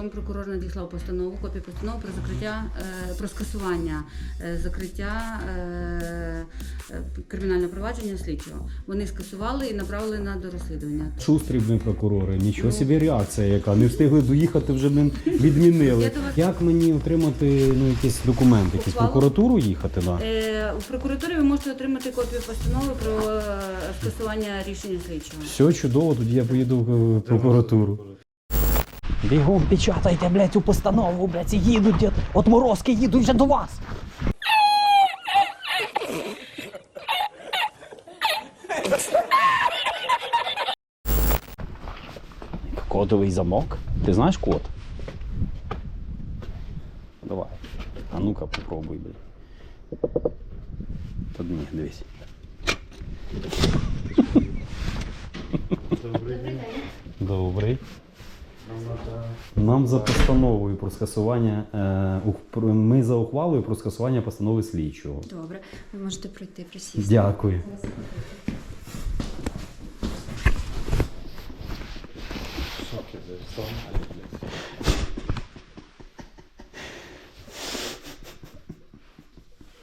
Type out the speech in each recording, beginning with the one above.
Потім прокурор надіслав постанову, копію постанови про закриття, е, про скасування е, закриття е, кримінального провадження слідчого. Вони скасували і направили на дорозслідування. Шустрі блин, прокурори, нічого собі реакція, яка не встигли доїхати, вже блин, відмінили. Як мені отримати ну, якісь документи, якісь прокуратуру їхати? Да? Е, У прокуратурі ви можете отримати копію постанови про скасування рішення слідчого. Все чудово, тоді я поїду в прокуратуру. Бігом печатайте, блядь, цю постанову, блядь, і їдуть, от морозки їдуть вже до вас. Кодовий замок. Ти знаєш код? Давай. А ну-ка попробуй, блядь. Та ні, дивись. Добрий. Нам за постановою про скасування. Е, ми за ухвалою про скасування постанови слідчого. Добре, ви можете пройти присісти. Дякую.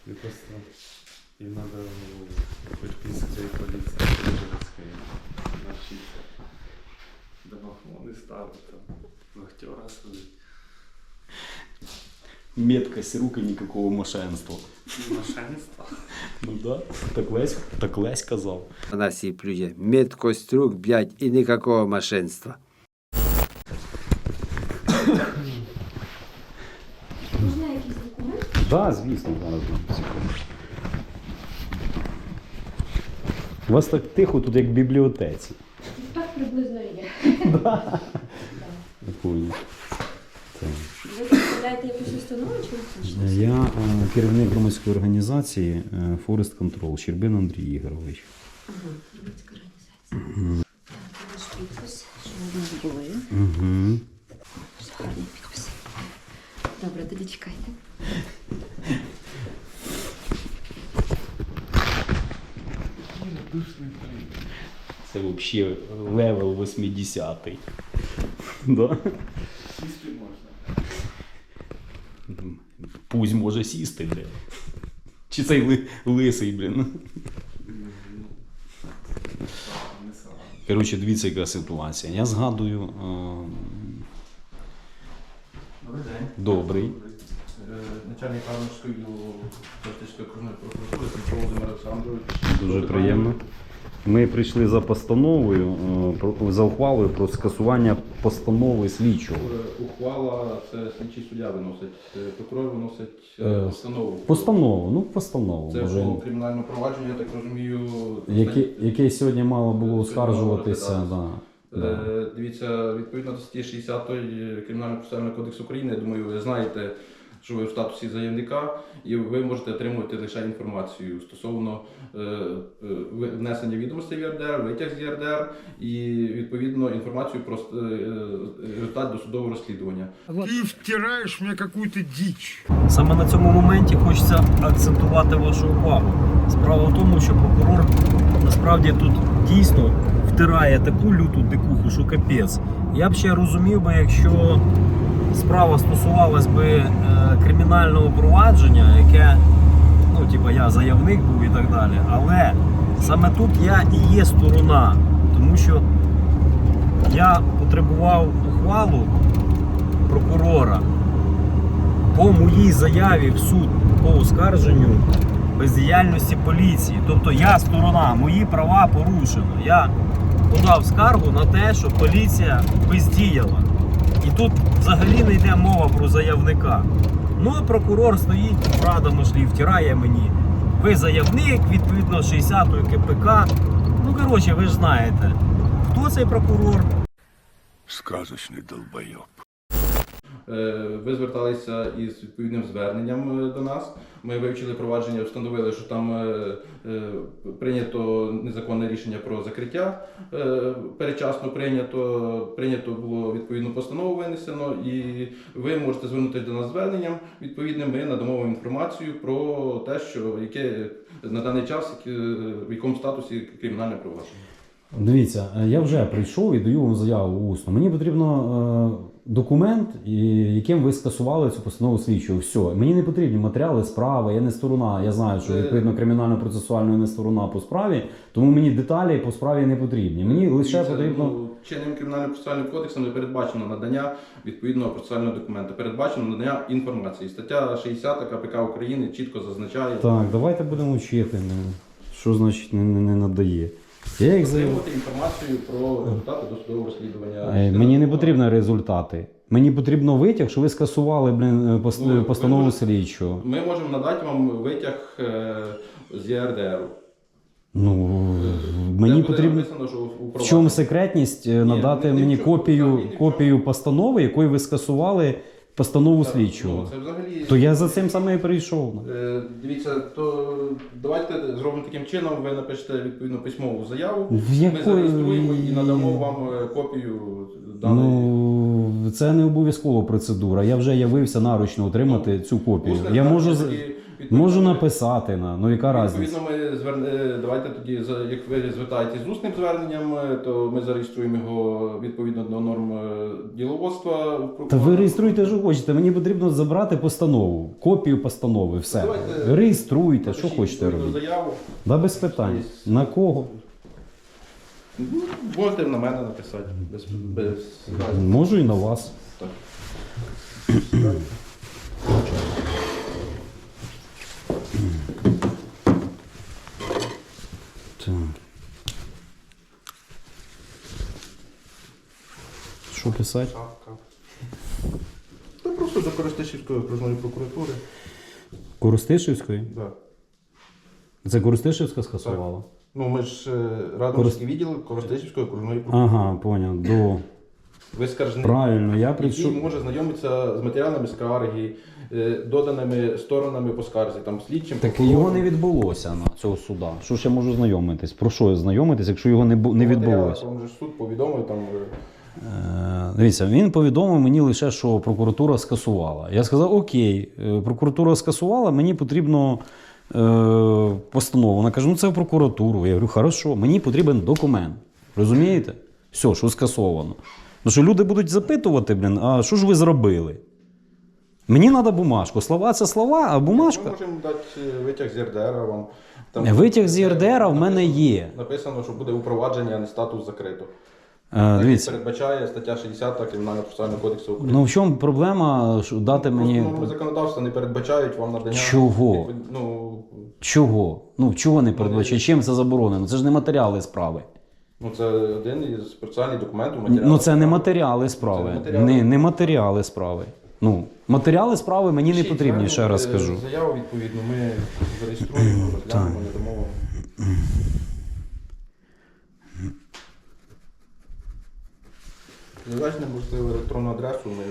И просто надо ну, хоть писать полиции городской навчиться. Домофоны ставить там, вахтера садить. Меткость руки никакого мошенства. Мошенство. Ну да. Так Лесь, так Лесь казав. Вона сі плює. Меткость рук, блядь, і ніякого мошенства. Можна якийсь документ? Да, звісно, зараз секунду. У вас так тихо тут, як в бібліотеці. Так приблизно є. Я понял. Так. Ви представляєте якусь установу чи? Я е, керівник громадської організації е, Forest Control, Щербин Андрій Ігорович. Ага, громадська організація. Так, ваш підпис, що в нас були. Угу. Гарний підпис. Добре, тоді чекайте. Це взагалі левел 80-й. Да? Сісти можна. Пусть може сісти, блін. Чи цей ли, лисий, блін. Коротше, дивіться, яка ситуація. Я згадую. е, Добрий день. Добрий. Е, Начальник Арморської Політичної окружної прокуратури Володимир Олександрович. Дуже приємно. Ми прийшли за постановою, е, за ухвалою про скасування постанови слідчого. Е, Ухвала це слідчий суддя виносить. Е, Прокурор виносить постанову. Постанову, ну постанову. Це Може, по кримінальному провадженню, я так розумію. яке, яке сьогодні мало було оскаржуватися. Да, да. Дивіться, відповідно до статті 60 Кримінального процесуального кодексу України, я думаю, ви знаєте, що ви в статусі заявника, і ви можете отримувати лише інформацію стосовно е, е, внесення відомостей в ЄРДР, витяг з ЄРДР і відповідно інформацію про е, е, результат досудового розслідування. Ты втираешь мне какую-то дичь. Саме на цьому моменті хочеться акцентувати вашу увагу. Справа в тому, що прокурор насправді тут дійсно втирає таку люту дикуху, що капець. Я б ще розумів би, якщо справа стосувалась би е, кримінального провадження, яке, ну, типа, я заявник був і так далі. Але саме тут я і є сторона, тому що я потребував ухвалу прокурора по моїй заяві в суд по оскарженню бездіяльності поліції. Тобто я сторона, мої права порушено. Я подав скаргу на те, що поліція бездіяла. І тут взагалі не йде мова про заявника. Ну а прокурор стоїть, радом шлі, втирає мені. Ви заявник, відповідно 60-ї КПК. Ну, коротше, ви ж знаєте, хто цей прокурор, Сказочний долбоеб. Е, Ви зверталися із відповідним зверненням е, до нас. Ми вивчили провадження, встановили, що там е, прийнято незаконне рішення про закриття. Передчасно прийнято, прийнято було відповідну постанову винесено, і ви можете звернутися до нас зверненням. Відповідно, ми надамо вам інформацію про те, що яке на даний час, в якому статусі кримінальне провадження. Дивіться, я вже прийшов і даю вам заяву усно. Мені потрібно документ, яким ви скасували цю постанову слідчого. Все. Мені не потрібні матеріали справи, я не сторона. Я знаю, що Е. відповідно кримінально-процесуально я не сторона по справі, тому мені деталі по справі не потрібні. Мені лише Дивіться, потрібно. ну, чинним кримінальним процесуальним кодексом не передбачено надання відповідного процесуального документу. Передбачено надання інформації. Стаття 60 КПК України чітко зазначає Так, давайте будемо вчити. ну, Що значить не, не, не надає? Я їх отримати інформацію про результати досудового розслідування. Е, Мені не потрібні результати. Мені потрібно витяг, що ви скасували блін, е, пост- Ну, ви постанову можете- слідчого. Ми можемо надати вам витяг е, з ЄРДР. Ну мені потрібно. В чому секретність е, надати не мені в чому. копію, Взагалі ні в чому. копію постанови, якою ви скасували постанову Так, слідчого? ну, Це взагалі. То я за цим саме і прийшов. Е, Дивіться, то давайте зробимо таким чином. Ви напишете відповідну письмову заяву. В Ми зареєструємо і надамо вам е, копію даної. Ну це не обов'язкова процедура. Я вже явився наручно отримати цю копію. Усне Я можу з- звернення можу написати на ну яка різниця? Відповідно, ми зверне, давайте тоді, за- як ви звертаєтесь з усним зверненням, е, то ми зареєструємо його відповідно до норм е, діловодства. в Та ви реєструйте, що хочете. Мені потрібно забрати постанову, копію постанови. Все Давайте реєструйте, що Напишіть хочете відповідну робити. заяву. Да без питань. На кого? Ну, Можете на мене написати. Без, без... Можу і на вас. Так. Що писати? Шапка. Та просто до Коростишівської окружної прокуратури. Коростишівської? Да. Це Коростишівська скасувала? Ну, ми ж е, Радомирський відділ Коростишівської окружної прокуратури. Ага, поняв. До. Ви скаржник, Правильно, я прийшов. може знайомитися з матеріалами скарги, е, доданими сторонами по скарзі, там слідчим. Так прокурором. його не відбулося на цього суда. Що ж я можу знайомитись? Про що знайомитись, якщо його не, бу- не Матеріали, відбулося? Же суд повідомив там. Е, Дивіться, він повідомив мені лише, що прокуратура скасувала. Я сказав: Окей, е, прокуратура скасувала, мені потрібно е, постанову. Вона каже: ну це в прокуратуру. Я говорю, хорошо, мені потрібен документ. Розумієте? Все, що скасовано. Ну що люди будуть запитувати, блін, а що ж ви зробили? Мені треба бумажку. Слова це слова, а Ми можемо дати витяг з ЄРДР вам. Витяг з ЄРДР в мене є. Написано, що буде управління, а не статус закрито. Е, Так як Дивіться, передбачає стаття 60 Кримінального процесуального кодексу України. ну в чому проблема що дати мені. Просто норми законодавства не передбачають вам надання. Чого? відповід- Ну, Чого? Ну чого не передбачає? Чим це заборонено? Це ж не матеріали справи. ну це один із процесуальних документів. матеріалів. Ну це не матеріали справи. Це не матеріали. Не, не матеріали справи. Ну, матеріали справи мені не Пишіть потрібні, ще раз е, Заяву відповідно ми зареєструємо, розглянемо, не дамо вам. Задачне можливо електронну адресу ми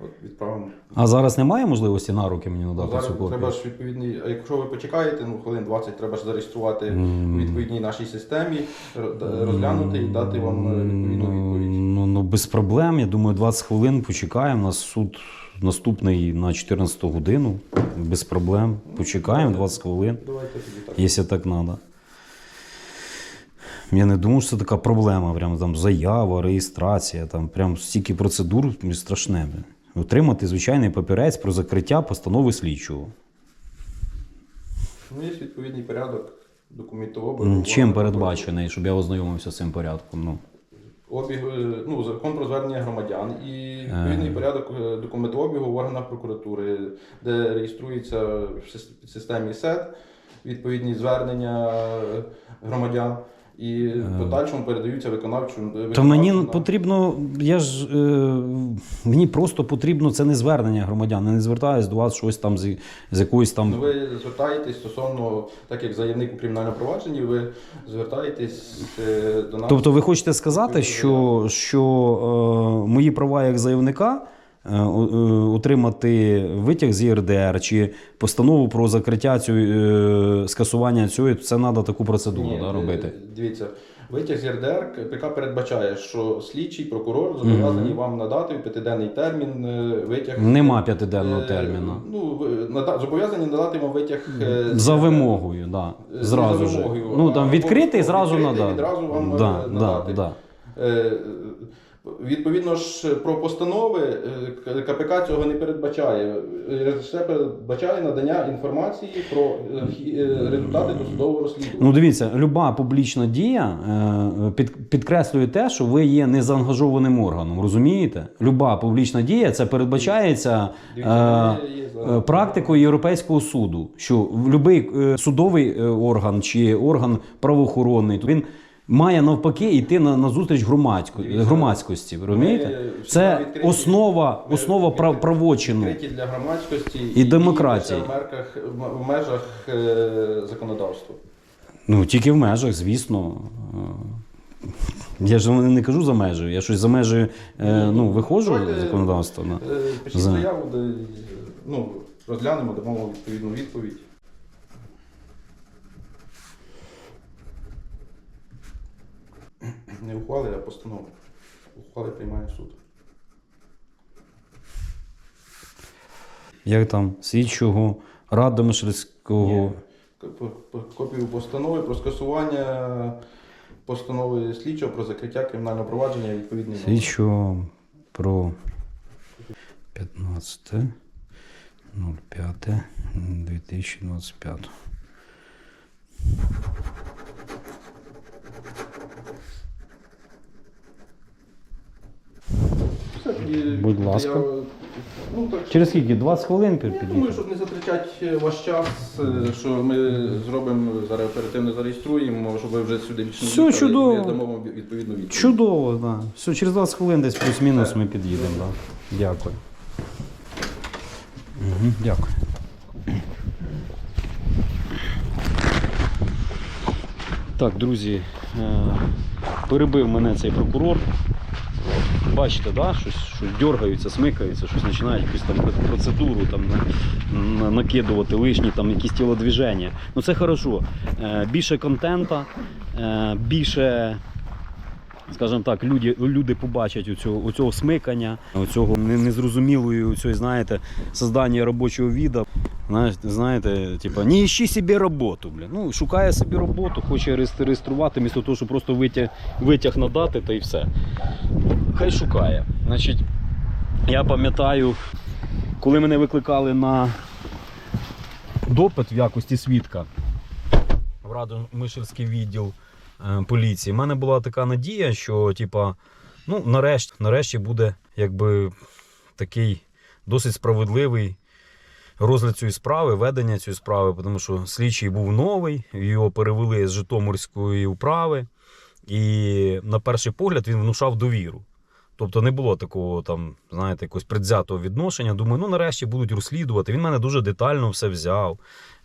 от, відправимо. А зараз немає можливості на руки мені надати Зараз цю копію? треба ж відповідний, а якщо ви почекаєте, ну хвилин 20 треба ж зареєструвати в відповідній нашій системі, ро- розглянути і дати вам е, відповідну відповідь. Ну, ну без проблем. Я думаю, 20 хвилин почекаємо. У нас суд наступний на 14 годину. Без проблем. Почекаємо 20 хвилин. Давайте тоді так. Якщо так треба. Я не думаю, що це така проблема. Прям там заява, реєстрація, там прям стільки процедур страшне. Отримати звичайний папірець про закриття постанови слідчого. Ну, є відповідний порядок документу Чим передбачений, щоб я ознайомився з цим порядком? Ну. Обіг, е, ну, закон про звернення громадян і відповідний порядок е, документообігу в органах прокуратури, де реєструється в системі СЕД відповідні звернення е, громадян. І в подальшому передаються виконавчу. То мені потрібно, я ж е, мені просто потрібно це не звернення громадян. Я не звертаюсь до вас щось там з, з якоїсь там. Ну, Ви звертаєтесь стосовно, так як заявник у кримінальному провадженні, ви звертаєтесь е, до нас. Тобто ви хочете сказати, що, що е, мої права як заявника е, е, отримати витяг з ЄРДР чи постанову про закриття цього, е, скасування цього, це треба таку процедуру Ні, да, е, робити. Дивіться, Витяг з ЄРДР КПК передбачає, що слідчий прокурор зобов'язаний Мгм. вам надати в п'ятиденний термін е, витяг. Нема п'ятиденного Е, терміну. Ну, зобов'язані надати вам витяг е, За вимогою, да. Е, Зразу за ж. вимогою, Ну там відкритий, зразу відкритий, надати. відразу вам, да, е, да, да. Е, Відповідно ж про постанови е, КПК цього не передбачає. Е, Лише передбачає надання інформації про е, е, результати досудового розслідування. Ну, дивіться, люба публічна дія е, під, підкреслює те, що ви є незаангажованим органом. Розумієте? Люба публічна дія це передбачається Дивіться, е, е, практикою Європейського суду, що будь-який судовий е, орган чи орган правоохоронний, то він має навпаки йти на, на зустріч громадсько, громадськості. Розумієте? Ми Це відкриті. основа, Ми основа прав, правочину. Відкриті для громадськості І демократії. діяти В, мерках, в межах е, законодавства. Ну, тільки в межах, звісно. Е, Я ж не кажу за межею, я щось за межею е, ну, виходжу з законодавства. Да. Е, Пишіть заяву, ну, розглянемо, дамо відповідну відповідь. Не ухвали, а постанови. Ухвали приймає суд. Як там слідчого Рада Мишельського. Копію постанови про скасування постанови слідчого про закриття кримінального провадження відповідний номер. Слідчого про 15 тоді Будь ласка. я- ну, так, Через скільки? 20 хвилин Я підійти? думаю, щоб не затрачати е, ваш час, е, що ми зробимо зараз оперативно зареєструємо, щоб ви вже сюди більше не Все їхали, чудово. Ми дамо вам відповідну відповідь. Чудово, да. Все, через 20 хвилин десь плюс-мінус ми під'їдемо. Да. Дякую. Угу, дякую. Так, друзі, е, перебив мене цей прокурор. Бачите, да? щось, щось дергаються, смикаються, щось починають якусь там процедуру там, на- на- накидувати лишні там, якісь тілодвіження. Ну це хорошо. Е, Більше контента, е, більше скажімо так, люди, люди побачать оцього, оцього смикання, оцього не- незрозумілої, оцього, знаєте, создання робочого віда. Знаєте, знаєте, типа, не ищи собі роботу. Бля. Ну, шукає собі роботу, хоче реєструвати, вмісто того, щоб просто витяг, витяг надати та і все. Хай шукає. Значить, я пам'ятаю, коли мене викликали на допит в якості свідка в Радомишльський відділ е, поліції. У мене була така надія, що, типа, ну, нарешті, нарешті буде якби такий досить справедливий розгляд цієї справи, ведення цієї справи, тому що слідчий був новий, його перевели з Житомирської управи, і на перший погляд він внушав довіру. Тобто не було такого там, знаєте, якогось предвзятого відношення. Думаю, ну нарешті будуть розслідувати. Він мене дуже детально все взяв.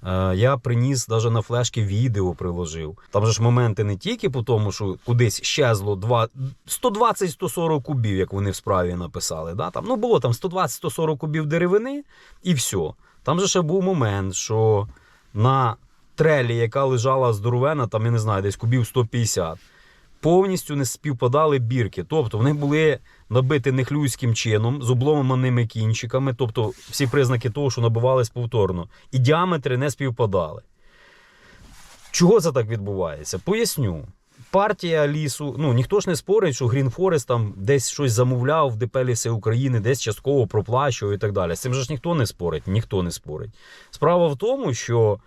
Е, я приніс навіть на флешки відео приложив. Там же ж моменти не тільки по тому, що кудись щезло 120-140 кубів, як вони в справі написали. Да? Там, ну було там 120-140 кубів деревини і все. Там же ще був момент, що на трелі, яка лежала здоровена, там я не знаю, десь кубів 150 повністю не співпадали бірки. Тобто вони були набиті нехлюйським чином, з обломаними кінчиками, тобто всі признаки того, що набивались повторно, і діаметри не співпадали. Чого це так відбувається? Поясню. Партія лісу, ну ніхто ж не спорить, що Forest там десь щось замовляв в ДП Ліси України, десь частково проплачував і так далі. З цим же ж ніхто не спорить, ніхто не спорить. Справа в тому, що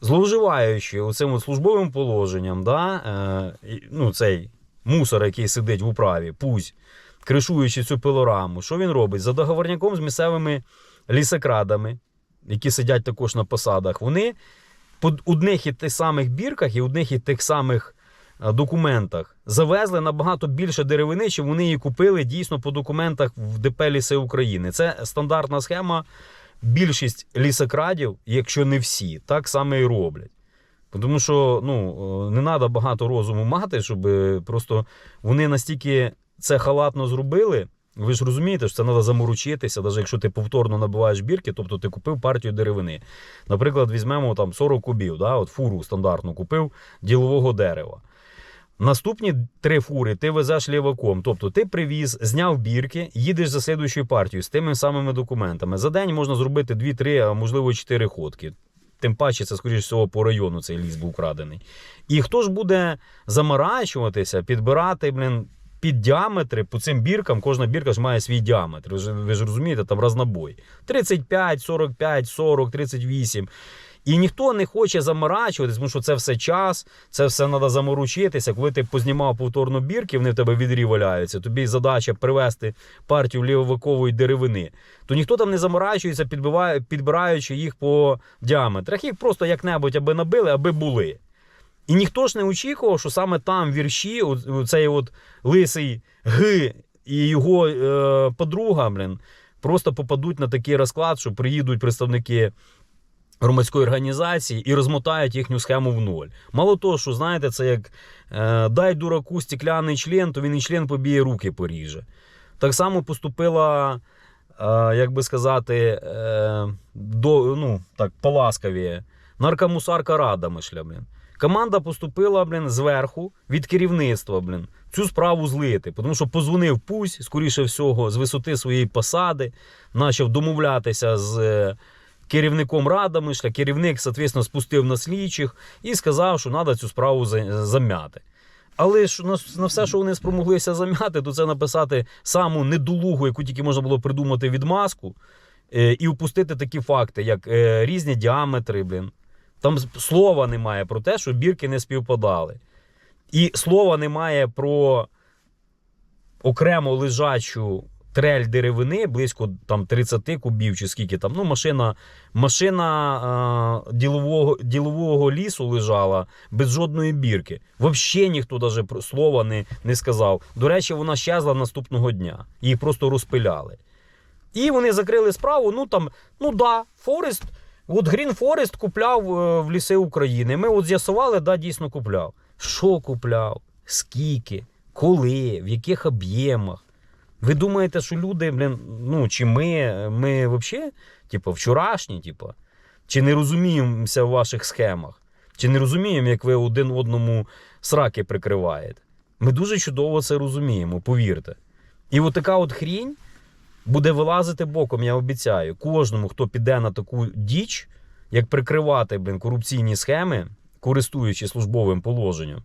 зловживаючи оцим службовим положенням, да, е, ну, цей мусор, який сидить в управі, пузь, кришуючи цю пилораму, що він робить? За договорняком з місцевими лісокрадами, які сидять також на посадах, вони по одних і тих самих бірках і одних і тих самих е, документах завезли набагато більше деревини, чим вони її купили дійсно по документах в ДП Ліси України. Це стандартна схема. Більшість лісокрадів, якщо не всі, так само і роблять. Тому що ну, е, не треба багато розуму мати, щоб е, просто вони настільки це халатно зробили. Ви ж розумієте, що це треба заморочитися, навіть якщо ти повторно набиваєш бірки, тобто ти купив партію деревини. Наприклад, візьмемо там 40 кубів, да, от фуру стандартну купив ділового дерева. Наступні три фури ти везеш ліваком. Тобто ти привіз, зняв бірки, їдеш за слідуючою партією з тими самими документами. За день можна зробити 2-3, а можливо 4 ходки. Тим паче, це, скоріш всього, по району цей ліс був крадений. І хто ж буде заморачуватися, підбирати, блін, під діаметри по цим біркам, кожна бірка ж має свій діаметр. Ви ж, ви ж розумієте, там разнобой. 35, 45, 40, 38. І ніхто не хоче заморачуватись, тому що це все час, це все треба заморочитися. Коли ти познімав повторно бірки, вони в тебе відрі валяються. Тобі задача привезти партію лівовикової деревини. То ніхто там не заморачується, підбираючи їх по діаметрах. Їх просто як-небудь аби набили, аби були. І ніхто ж не очікував, що саме там вірші, цей от лисий Г і його е, подруга, блін, просто попадуть на такий розклад, що приїдуть представники громадської організації і розмотають їхню схему в ноль. Мало того, що знаєте, це як е, дай дураку стекляний член, то він і член побіє руки поріже. Так само поступила, е, як би сказати, е, до, ну, так, поласкавіє, наркомусарка рада, мишля, блін. Команда поступила, блін, зверху від керівництва, блін, цю справу злити. Тому що позвонив Пусь, скоріше всього, з висоти своєї посади, почав домовлятися з е, керівником рада мишля. Керівник, соответственно, спустив на слідчих і сказав, що треба цю справу зам'яти. Але ж на, все, що вони спромоглися зам'яти, то це написати саму недолугу, яку тільки можна було придумати відмазку, е, і впустити такі факти, як е, різні діаметри, блін. Там слова немає про те, що бірки не співпадали. І слова немає про окремо лежачу трель деревини, близько там 30 кубів чи скільки там. Ну, машина, машина е, ділового, ділового лісу лежала без жодної бірки. Взагалі ніхто даже слова не, не сказав. До речі, вона щезла наступного дня. Їх просто розпиляли. І вони закрили справу. Ну там, ну да, Форест. От Green Forest купляв е, в ліси України. Ми от з'ясували, да, дійсно купляв. Що купляв? Скільки? Коли? В яких об'ємах? Ви думаєте, що люди, блін, ну чи ми, ми взагалі, типу, вчорашні, типу, чи не розуміємося в ваших схемах? Чи не розуміємо, як ви один одному сраки прикриваєте? Ми дуже чудово це розуміємо, повірте. І от така от хрінь буде вилазити боком, я обіцяю. Кожному, хто піде на таку діч, як прикривати блін, корупційні схеми, користуючись службовим положенням,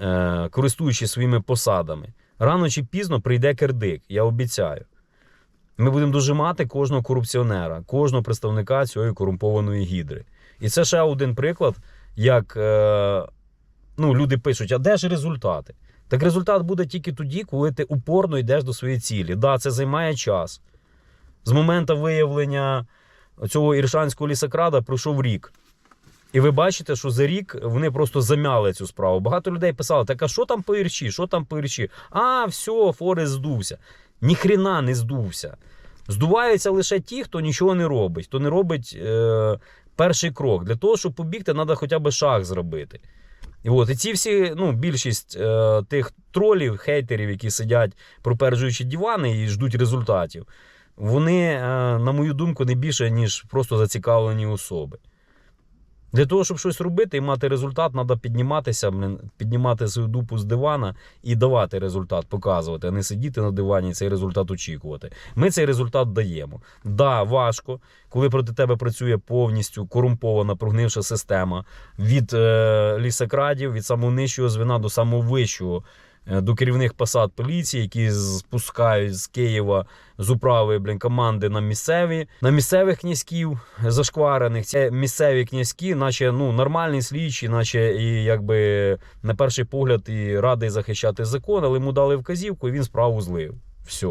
е, користуючись своїми посадами, рано чи пізно прийде кердик, я обіцяю. Ми будемо дожимати кожного корупціонера, кожного представника цієї корумпованої гідри. І це ще один приклад, як е, ну, люди пишуть: а де ж результати? Так результат буде тільки тоді, коли ти упорно йдеш до своєї цілі. Да, це займає час. З моменту виявлення цього іршанського лісокрада пройшов рік. І ви бачите, що за рік вони просто замяли цю справу. Багато людей писали: так а що там по ірші? Що там по ірші? А, все, Форест здувся. Ніхрена не здувся. Здуваються лише ті, хто нічого не робить, хто не робить е, перший крок. Для того, щоб побігти, треба хоча б шаг зробити. І от і ці всі, ну, більшість е, тих тролів, хейтерів, які сидять, пропереджуючи дивани і ждуть результатів, вони, е, на мою думку, не більше, ніж просто зацікавлені особи. Для того, щоб щось робити і мати результат, треба підніматися, піднімати свою дупу з дивана і давати результат, показувати, а не сидіти на дивані і цей результат очікувати. Ми цей результат даємо. Да, важко, коли проти тебе працює повністю корумпована, прогнивша система від е, лісокрадів, від самого нижчого звена до самого вищого. Е, До керівних посад поліції, які спускають з Києва з управи блін, команди на місцеві, на місцевих князьків зашкварених. Це місцеві князькі, наче ну нормальні слідчі, наче і якби на перший погляд і радий захищати закон, але йому дали вказівку, і він справу злив. Все.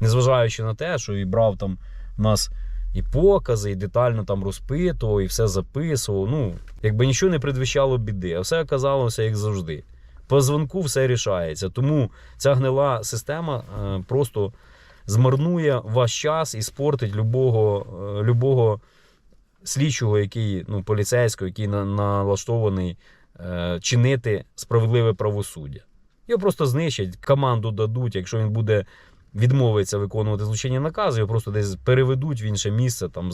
Незважаючи на те, що і брав там нас і покази, і детально там розпитував, і все записував. Ну, якби нічого не предвіщало біди, а все оказалося як завжди. По дзвонку все рішається. Тому ця гнила система е, просто змарнує ваш час і спортить любого, е, любого слідчого, який ну, поліцейського, який налаштований е, чинити справедливе правосуддя. Його просто знищать, команду дадуть, якщо він буде відмовиться виконувати злочинні накази, його просто десь переведуть в інше місце, там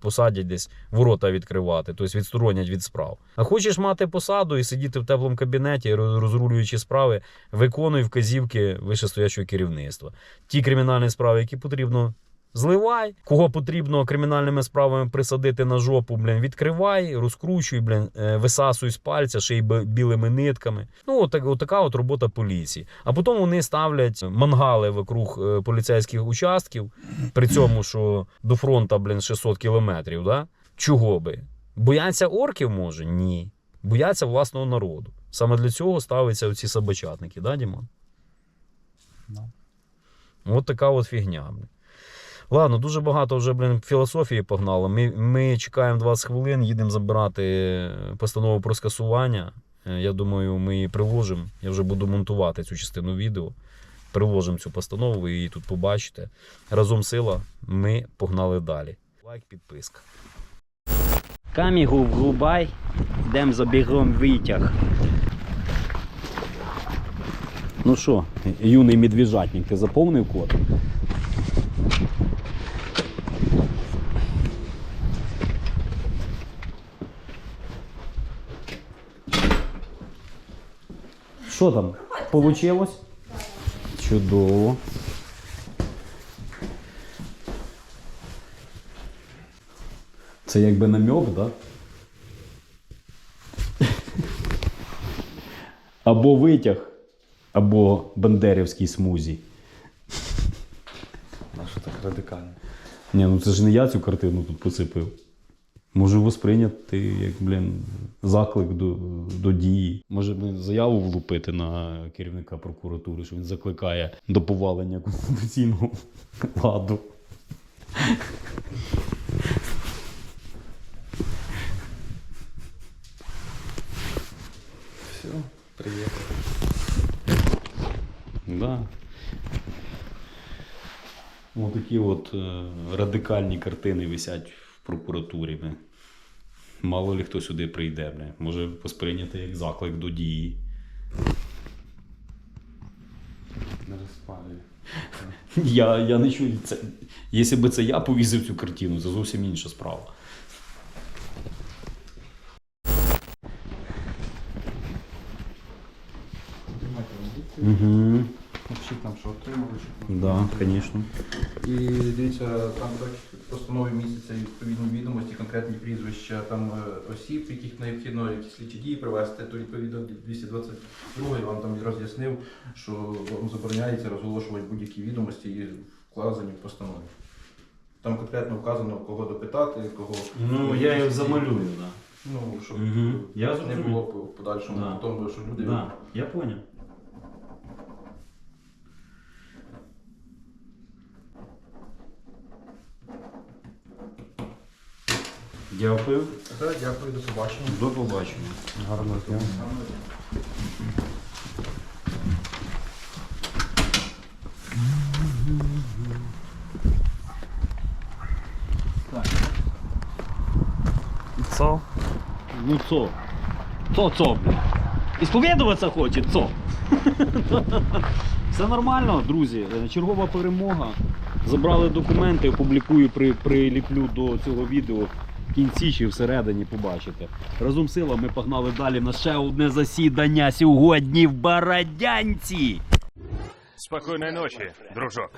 посадять десь ворота відкривати, тобто відсторонять від справ. А хочеш мати посаду і сидіти в теплому кабінеті, роз- розрулюючи справи, виконуй вказівки вищестоячого керівництва. Ті кримінальні справи, які потрібно. Зливай, кого потрібно кримінальними справами присадити на жопу, блін, відкривай, розкручуй, блін, е, висасуй з пальця, ще й білими нитками. Ну, отак, отака от робота поліції. А потім вони ставлять мангали вокруг е, поліцейських участків, при цьому, що до фронта, блін, 600 кілометрів. Да? Чого би? Бояться орків може? Ні. Бояться власного народу. Саме для цього ставляться оці собачатники, да, Дімон? От така от фігня. Ладно, дуже багато вже, блін, філософії погнало. Ми, ми чекаємо 20 хвилин, їдемо забирати постанову про скасування. Е, Я думаю, ми її приложимо. Я вже буду монтувати цю частину відео. Приложимо цю постанову, ви її тут побачите. Разом сила, ми погнали далі. Лайк, підписка. Камігу врубай, йдемо за бігом витяг. Ну що, юний медвіжатник, ти заповнив код? Що там? Получилось? Чудово. Це якби намек, да? Або витяг, або бандерівський смузі. На що так радикально? Ні, ну це ж не я цю картину тут посипив. Можу восприйняти як, блін, заклик до, до дії. Може блін, заяву влупити на керівника прокуратури, що він закликає до повалення конституційного ладу. Все, приїхав. Да. Ось такі от е, радикальні картини висять в прокуратурі. бля. Мало ли хто сюди прийде, бля. може посприйняти як заклик до дії. Не розпалює. Я, я не чую це. Якщо б це я повісив цю картину, це зовсім інша справа. Угу. Всі там що отримали, що Да, звісно. І дивіться, там так постанові місяця відповідні відомості, конкретні прізвища там е, осіб, яких необхідно якісь слідчі дії привести, то відповідно 222 вам там роз'яснив, що вам забороняється розголошувати будь-які відомості і вказані в постанові. Там конкретно вказано, кого допитати, кого. Ну, я їх замалюю, да. Ну, щоб Мгм. Я не зрозумів. було в подальшому Да. тому, що люди. Да, я понял. Дякую. Дякую, до побачення. До побачення. Гарно дня. Це? Ну цо? Цо, цо, блін? Ісповідуватися хоче, цо? Все нормально, друзі. Е, Чергова перемога. Забрали документи, опублікую, при, приліплю до цього відео кінці чи всередині побачите. Разом сила ми погнали далі на ще одне засідання сьогодні в Бородянці. Спокійної ночі, дружок.